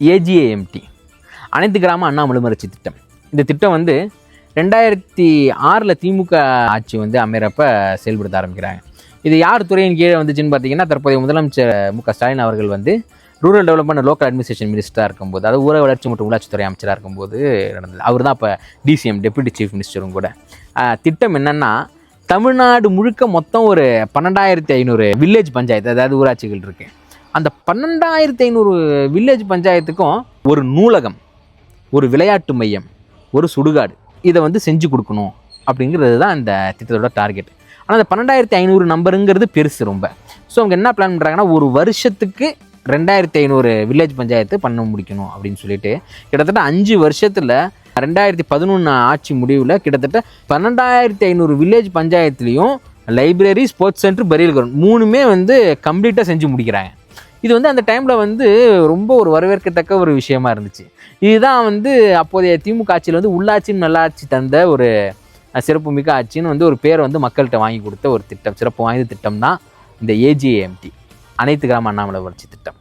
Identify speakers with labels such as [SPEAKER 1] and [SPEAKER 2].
[SPEAKER 1] ஏஜிஏஎம்டி. அனைத்து கிராம அண்ணாமலை வளர்ச்சி திட்டம். இந்த திட்டம் வந்து ரெண்டாயிரத்தி ஆறில் திமுக ஆட்சி வந்து அமைகிறப்ப செயல்படுத்த ஆரம்பிக்கிறாங்க. இது யார் துறையின் கீழே வந்துச்சுன்னு பார்த்தீங்கன்னா தற்போதைய முதலமைச்சர் மு க ஸ்டாலின் அவர்கள் வந்து ரூரல் டெவலப்மெண்ட் லோக்கல் அட்மினிஸ்ட்ரேஷன் மினிஸ்டராக இருக்கும்போது அதாவது ஊரக வளர்ச்சி மற்றும் உள்ளாட்சித்துறை அமைச்சராக இருக்கும்போது நடந்தது. அவர் தான் இப்போ டிசிஎம் டெப்யூட்டி சீஃப் மினிஸ்டரும் கூட. திட்டம் என்னென்னா தமிழ்நாடு முழுக்க மொத்தம் ஒரு பன்னெண்டாயிரத்தி ஐநூறு வில்லேஜ் பஞ்சாயத்து அதாவது ஊராட்சிகள் இருக்குது அந்த பன்னெண்டாயிரத்தி ஐநூறு வில்லேஜ் பஞ்சாயத்துக்கும் ஒரு நூலகம் ஒரு விளையாட்டு மையம் ஒரு சுடுகாடு இதை வந்து செஞ்சு கொடுக்கணும் அப்படிங்கிறது தான் இந்த திட்டத்தோட டார்கெட் ஆனால் அந்த பன்னெண்டாயிரத்தி ஐநூறு நம்பருங்கிறது பெருசு ரொம்ப. ஸோ அவங்க என்ன பிளான் பண்ணுறாங்கன்னா ஒரு வருஷத்துக்கு ரெண்டாயிரத்தி ஐநூறு வில்லேஜ் பஞ்சாயத்து பண்ண முடிக்கணும் அப்படின்னு சொல்லிட்டு கிட்டத்தட்ட அஞ்சு வருஷத்தில் ரெண்டாயிரத்தி பதினொன்று ஆட்சி முடிவில் கிட்டத்தட்ட பன்னெண்டாயிரத்தி ஐநூறு village பஞ்சாயத்துலேயும் library sports centre burial ground மூணுமே வந்து கம்ப்ளீட்டாக செஞ்சு முடிக்கிறாங்க. இது வந்து அந்த டைமில் வந்து ரொம்ப ஒரு வரவேற்கத்தக்க ஒரு விஷயமா இருந்துச்சு. இதுதான் வந்து அப்போதைய திமுக ஆட்சியில் வந்து உள்ளாட்சின்னு நல்லாட்சி தந்த ஒரு சிறப்புமிக்க ஆட்சின்னு வந்து ஒரு பேரை வந்து மக்கள்கிட்ட வாங்கி கொடுத்த ஒரு திட்டம் சிறப்பு வாய்ந்த திட்டம் தான் இந்த ஏஜிஏஎம்டி அனைத்து கிராம அண்ணாமலை வளர்ச்சி திட்டம்.